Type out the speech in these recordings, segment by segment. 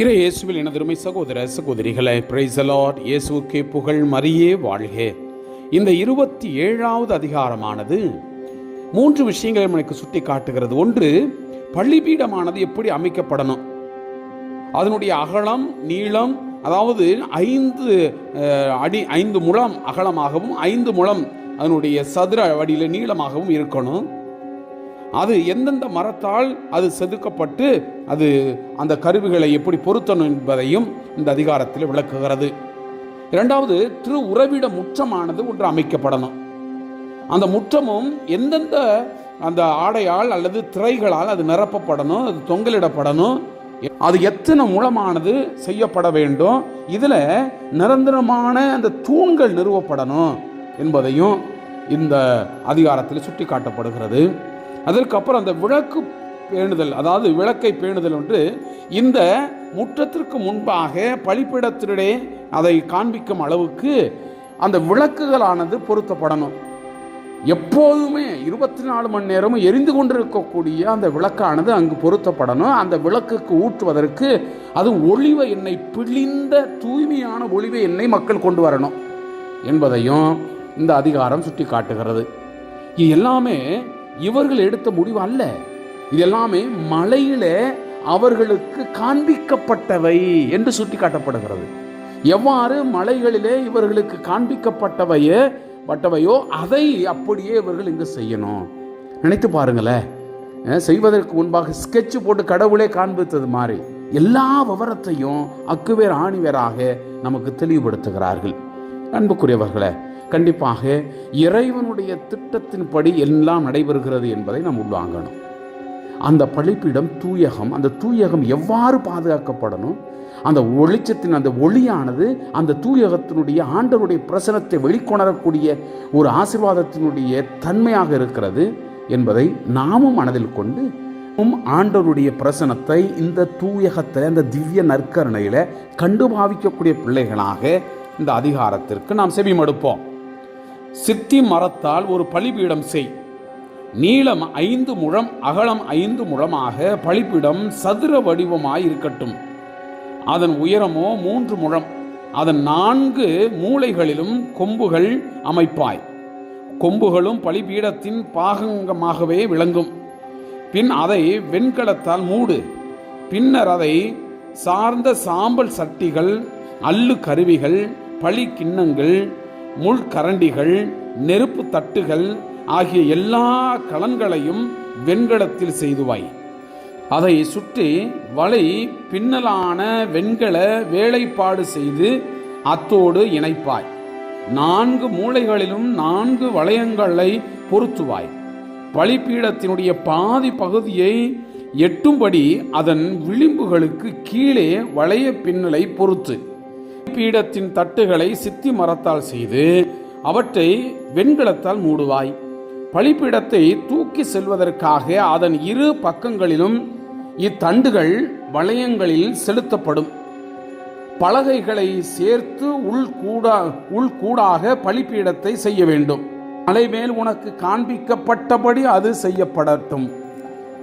இறை இயேசுவில் எனதருமை சகோதர சகோதரிகளே பிரைசலாட் இயேசுக்கே புகழ் மறியே வாழ்க. இந்த இருபத்தி ஏழாவது அதிகாரமானது மூன்று விஷயங்களை எனக்கு சுட்டி காட்டுகிறது ஒன்று பள்ளிப்பீடமானது எப்படி அமைக்கப்படணும்? அதனுடைய அகலம் நீளம் அதாவது ஐந்து அடி ஐந்து முழம் அகலமாகவும் ஐந்து முழம் அதனுடைய சதுர வடியில் நீளமாகவும் இருக்கணும். அது எந்தெந்த மரத்தால் அது செதுக்கப்பட்டு அது அந்த கருவிகளை எப்படி பொருத்தணும் என்பதையும் இந்த அதிகாரத்தில் விளக்குகிறது. இரண்டாவது திரு உறவிட முற்றமானது ஒன்று அமைக்கப்படணும். அந்த முற்றமும் எந்தெந்த அந்த ஆடையால் அல்லது திரைகளால் அது நிரப்பப்படணும் அது தொங்கலிடப்படணும் அது எத்தனை மூலமானது செய்யப்பட வேண்டும் இதில் நிரந்தரமான அந்த தூண்கள் நிறுவப்படணும் என்பதையும் இந்த அதிகாரத்தில் சுட்டி காட்டப்படுகிறது அதற்கப்புறம் அந்த விளக்கு பேணுதல் அதாவது விளக்கை பேணுதல் என்று இந்த முற்றத்திற்கு முன்பாக பழிப்பிடத்தினிடையே அதை காண்பிக்கும் அளவுக்கு அந்த விளக்குகளானது பொருத்தப்படணும். எப்போதுமே இருபத்தி நாலு மணி நேரமும் எரிந்து கொண்டிருக்கக்கூடிய அந்த விளக்கானது அங்கு பொருத்தப்படணும். அந்த விளக்குக்கு ஊற்றுவதற்கு அது ஒளிவ எண்ணெய் பிழிந்த தூய்மையான ஒளிவ எண்ணெய் மக்கள் கொண்டு வரணும் என்பதையும் இந்த அதிகாரம் சுட்டி காட்டுகிறது இது எல்லாமே இவர்கள் எடுத்த முடிவு அல்ல. இது எல்லாமே மலையில அவர்களுக்கு காண்பிக்கப்பட்டவை என்று சுட்டி காட்டப்படுகிறது எவ்வாறு மலைகளிலே இவர்களுக்கு காண்பிக்கப்பட்டவையே பட்டவையோ அதை அப்படியே இவர்கள் இங்கு செய்யணும். நினைத்து பாருங்களேன். செய்வதற்கு முன்பாக ஸ்கெட்ச் போட்டு கடவுளே காண்பித்தது மாதிரி எல்லா விவரத்தையும் அக்குவேர் ஆணிவேராக நமக்கு தெளிவுபடுத்துகிறார்கள். அன்புக்குரியவர்களே கண்டிப்பாக இறைவனுடைய திட்டத்தின்படி எல்லாம் நடைபெறுகிறது என்பதை நாம் உள்வாங்கணும். அந்த பழிப்பிடம் தூயகம் அந்த தூயகம் எவ்வாறு பாதுகாக்கப்படணும்? அந்த ஒளிச்சத்தின் அந்த ஒளியானது அந்த தூயகத்தினுடைய ஆண்டவருடைய பிரசனத்தை வெளிக்கொணரக்கூடிய ஒரு ஆசீர்வாதத்தினுடைய தன்மையாக இருக்கிறது என்பதை நாமும் மனதில் கொண்டு உம் ஆண்டவருடைய பிரசனத்தை இந்த தூயகத்தில் இந்த திவ்ய நற்கரணையில் கண்டு பாவிக்கக்கூடிய பிள்ளைகளாக இந்த அதிகாரத்திற்கு நாம் செவிமடுப்போம். சித்தி மரத்தால் ஒரு பலிபீடம் செய். நீளம் ஐந்து முழம் அகலம் ஐந்து முழமாக பலிபீடம் சதுர வடிவமாய் இருக்கட்டும். அதன் உயரமோ மூன்று முழம் அதன் நான்கு மூளைகளிலும் கொம்புகள் அமைப்பாய். கொம்புகளும் பலிபீடத்தின் பாகங்கமாகவே விளங்கும். பின் அதை வெண்கலத்தால் மூடு. பின்னர் அதை சார்ந்த சாம்பல் சட்டிகள் அல்லு கருவிகள் பழி கிண்ணங்கள் முள்கரண்டிகள் நெருப்பு தட்டுகள் ஆகிய எல்லா கலன்களையும் வெண்கலத்தில் செய்துவாய். அதை சுற்றி வலை பின்னலான வெண்கல வேலைப்பாடு செய்து அத்தோடு இணைப்பாய். நான்கு மூலைகளிலும் நான்கு வளையங்களை பொருத்துவாய். பலிப்பீடத்தினுடைய பாதி பகுதியை எட்டும்படி அதன் விளிம்புகளுக்கு கீழே வளைய பின்னலை பொருத்து பீடத்தின் தட்டுகளை சித்தி மரத்தால் செய்து அவற்றை வெண்கலத்தால் மூடுவாய். பழிப்பீடத்தை தூக்கி செல்வதற்காக அதன் இரு பக்கங்களிலும் இத்தண்டுகள் வளையங்களில் செலுத்தப்படும். பலகைகளை சேர்த்து உள்கூடா உள்கூடாக பலிப்பீடத்தை செய்ய வேண்டும். மலைமேல் உனக்கு காண்பிக்கப்பட்டபடி அது செய்யப்படட்டும்.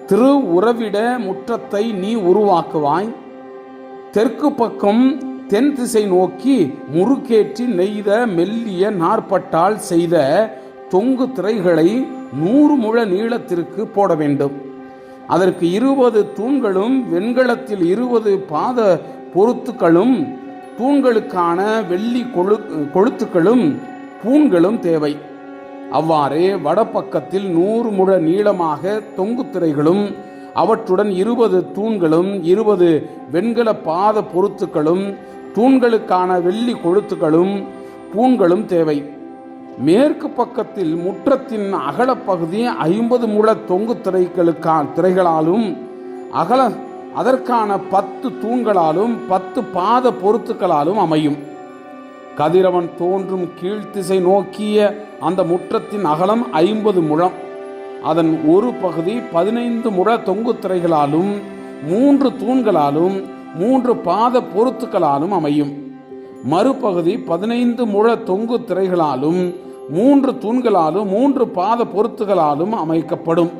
திரு உறவிட முற்றத்தை நீ உருவாக்குவாய். தெற்கு பக்கம் தென் திசை நோக்கி முறுக்கேற்றி நெய்த மெல்லிய நாற்பட்டால் செய்த தொங்கு திரைகளை நூறு முழ நீளத்திற்கு போட வேண்டும். அதற்கு இருபது தூண்களும் வெண்கலத்தில் இருபது பாத பொருத்துக்களும் தூண்களுக்கான வெள்ளி கொழு கொழுத்துக்களும் பூண்களும் தேவை. அவ்வாறே வடபக்கத்தில் நூறு முழ நீளமாக தொங்கு திரைகளும் அவற்றுடன் இருபது தூண்களும் இருபது வெண்கல பாத பொருத்துக்களும் தூண்களுக்கான வெள்ளி கொழுத்துக்களும் பூண்களும் தேவை. மேற்கு பக்கத்தில் முற்றத்தின் அகலப்பகுதி ஐம்பது முழ தொங்கு திரைகளுக்கா திரைகளாலும் அகல அதற்கான பத்து தூண்களாலும் பத்து பாத பொருத்துக்களாலும் அமையும். கதிரவன் தோன்றும் கீழ்த்திசை நோக்கிய அந்த முற்றத்தின் அகலம் ஐம்பது முழம். அதன் ஒரு பகுதி பதினைந்து முழ தொங்கு திரைகளாலும் மூன்று தூண்களாலும் மூன்று பாத பொருத்துக்களாலும் அமையும். மறுபகுதி பதினைந்து முழ தொங்கு திரைகளாலும் மூன்று தூண்களாலும் மூன்று பாத பொருத்துகளாலும் அமைக்கப்படும்.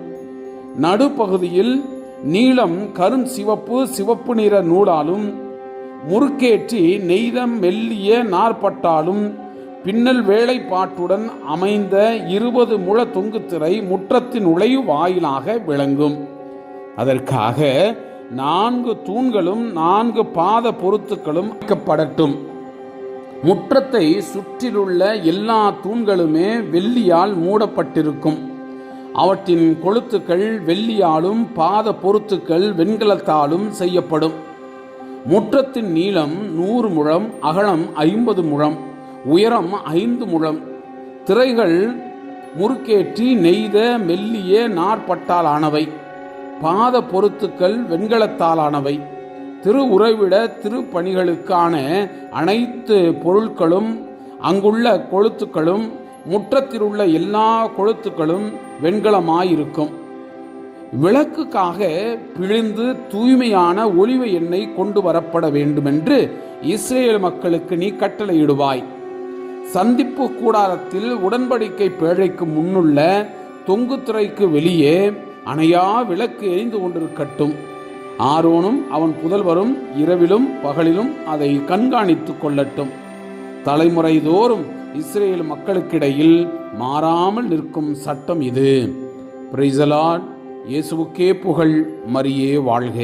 நடுப்பகுதியில் நீளம் கரும் சிவப்பு சிவப்பு நிற நூலாலும் முறுக்கேற்றி நெய்த மெல்லிய நாற்பட்டாலும் பின்னல் வேலைப்பாட்டுடன் அமைந்த இருபது முழ தொங்குத்திரை முற்றத்தின் நுழைவு வாயிலாக விளங்கும். அதற்காக நான்கு தூண்களும் நான்கு பாத பொருத்துக்களும் வைக்கப்படட்டும். முற்றத்தை சுற்றிலுள்ள எல்லா தூண்களுமே வெள்ளியால் மூடப்பட்டிருக்கும். அவற்றின் கொளுத்துக்கள் வெள்ளியாலும் பாத பொருத்துக்கள் வெண்கலத்தாலும் செய்யப்படும். முற்றத்தின் நீளம் நூறு முழம் அகலம் ஐம்பது முழம் உயரம் ஐந்து முழம். திரைகள் முறுக்கேற்றி நெய்த மெல்லிய நாற்பட்டாலானவை பாத பொருத்துக்கள் வெண்கலத்தாலானவை. திரு உறைவிட திருப்பணிகளுக்கான அனைத்து பொருட்களும் அங்குள்ள கொளுத்துக்களும் முற்றத்திலுள்ள எல்லா கொளுத்துக்களும் வெண்கலமாயிருக்கும். விளக்குக்காக பிழிந்து தூய்மையான ஒளிவ எண்ணெய் கொண்டு வரப்பட வேண்டுமென்று இஸ்ரேல் மக்களுக்கு நீ கட்டளையிடுவாய். சந்திப்பு கூடாரத்தில் உடன்படிக்கை பேழைக்கு முன்னுள்ள தொங்குத்துறைக்கு வெளியே அணையா விளக்கு எரிந்து கொண்டிருக்கட்டும். ஆரோனும் அவன் புதல்வரும் இரவிலும் பகலிலும் அதை கண்காணித்துக் கொள்ளட்டும். தலைமுறை தோறும் இஸ்ரேல் மக்களுக்கிடையில் மாறாமல் நிற்கும் சட்டம் இது. பிரைசலாட் இயேசுவுக்கே புகழ் மரியே வாழ்க.